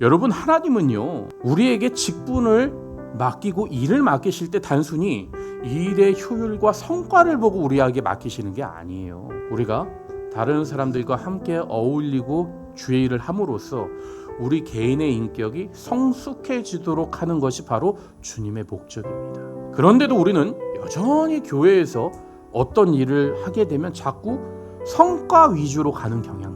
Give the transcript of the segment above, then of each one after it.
여러분 하나님은요 우리에게 직분을 맡기고 일을 맡기실 때 단순히 일의 효율과 성과를 보고 우리에게 맡기시는 게 아니에요. 우리가 다른 사람들과 함께 어울리고 주의 일을 함으로써 우리 개인의 인격이 성숙해지도록 하는 것이 바로 주님의 목적입니다. 그런데도 우리는 여전히 교회에서 어떤 일을 하게 되면 자꾸 성과 위주로 가는 있어요.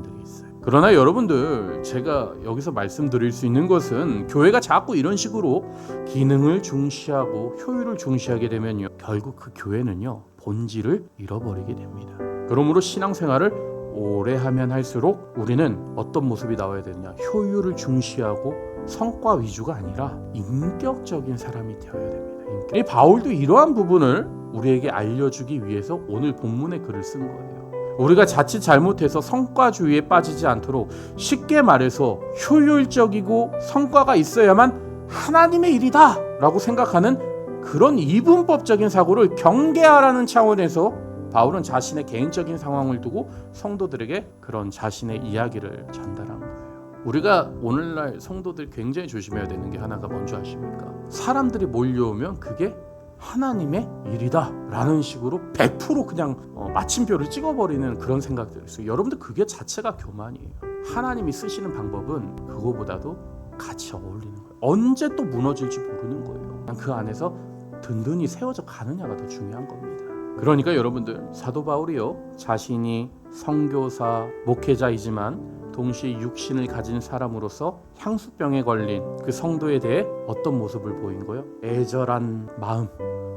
그러나 여러분들 제가 여기서 말씀드릴 수 있는 것은 교회가 자꾸 이런 식으로 기능을 중시하고 효율을 중시하게 되면요 결국 그 교회는요 본질을 잃어버리게 됩니다. 그러므로 신앙생활을 오래 하면 할수록 우리는 어떤 모습이 나와야 되느냐 효율을 중시하고 성과 위주가 아니라 인격적인 사람이 되어야 됩니다. 인격. 이 바울도 이러한 부분을 우리에게 알려주기 위해서 오늘 본문의 글을 쓴 거예요. 우리가 자칫 잘못해서 성과주의에 빠지지 않도록 쉽게 말해서 효율적이고 성과가 있어야만 하나님의 일이다 라고 생각하는 그런 이분법적인 사고를 경계하라는 차원에서 바울은 자신의 개인적인 상황을 두고 성도들에게 그런 자신의 이야기를 전달한 거예요. 우리가 오늘날 성도들 굉장히 조심해야 되는 게 하나가 뭔지 아십니까? 사람들이 몰려오면 그게 하나님의 일이다 라는 식으로 100% 그냥 어, 마침표를 찍어버리는 그런 생각들이 있어요. 여러분들 그게 자체가 교만이에요. 하나님이 쓰시는 방법은 그거보다도 같이 어울리는 거예요. 언제 또 무너질지 모르는 거예요. 그 안에서 든든히 세워져 가느냐가 더 중요한 겁니다. 그러니까 여러분들 사도 바울이요 자신이 성교사 목회자이지만 동시에 육신을 가진 사람으로서 향수병에 걸린 그 성도에 대해 어떤 모습을 보인 거요? 애절한 마음,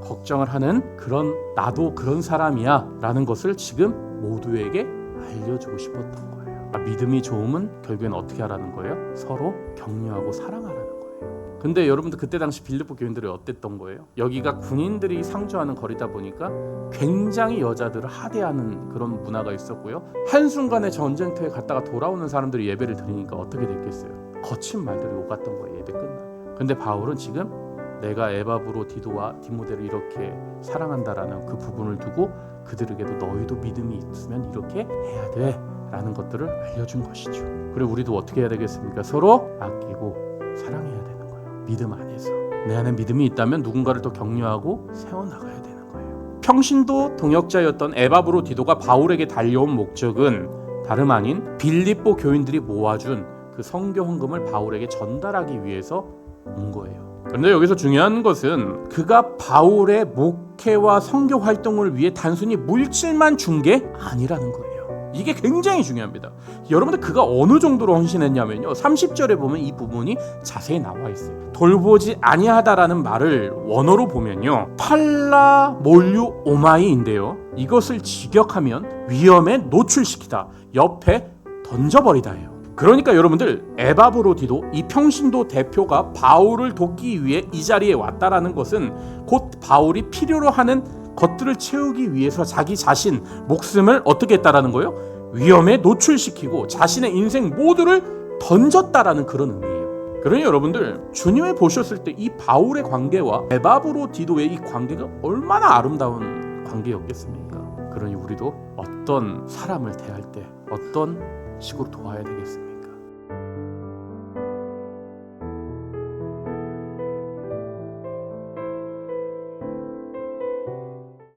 걱정을 하는 그런 나도 그런 사람이야 라는 것을 지금 모두에게 알려주고 싶었던 거예요. 아, 믿음이 좋으면 결국엔 어떻게 하라는 거예요? 서로 격려하고 사랑하라는 거예요. 근데 여러분들 그때 당시 빌립보 교인들이 어땠던 거예요? 여기가 군인들이 상주하는 거리다 보니까 굉장히 여자들을 하대하는 그런 문화가 있었고요. 한순간에 전쟁터에 갔다가 돌아오는 사람들이 예배를 드리니까 어떻게 됐겠어요? 거친 말들이 오갔던 거예요. 예배 끝나면. 근데 바울은 지금 내가 에바브로 디도와 디모데를 이렇게 사랑한다라는 그 부분을 두고 그들에게도 너희도 믿음이 있으면 이렇게 해야 돼 라는 것들을 알려준 것이죠. 그리고 우리도 어떻게 해야 되겠습니까? 서로 아끼고 거예요. 믿음 안에서 내 안에 믿음이 있다면 누군가를 더 격려하고 세워 나가야 되는 거예요. 평신도 동역자였던 에바브로 디도가 바울에게 달려온 목적은 다름 아닌 빌립보 교인들이 모아준 그 성교 헌금을 바울에게 전달하기 위해서 온 거예요. 그런데 여기서 중요한 것은 그가 바울의 목회와 성교 활동을 위해 단순히 물질만 준 게 아니라는 거예요. 이게 굉장히 중요합니다. 여러분들 그가 어느 정도로 헌신했냐면요. 30절에 보면 이 부분이 자세히 나와 있어요. 돌보지 아니하다라는 말을 원어로 보면요. 팔라 몰류 오마이인데요. 이것을 직역하면 위험에 노출시키다. 옆에 던져버리다예요. 그러니까 여러분들 에바브로디도 이 평신도 대표가 바울을 돕기 위해 이 자리에 왔다라는 것은 곧 바울이 필요로 하는 것들을 채우기 위해서 자기 자신 목숨을 어떻게 했다라는 거예요? 위험에 노출시키고 자신의 인생 모두를 던졌다라는 그런 의미예요. 그러니 여러분들 주님을 보셨을 때 이 바울의 관계와 에바브로 디도의 이 관계가 얼마나 아름다운 관계였겠습니까? 그러니 우리도 어떤 사람을 대할 때 어떤 식으로 도와야 되겠습니까?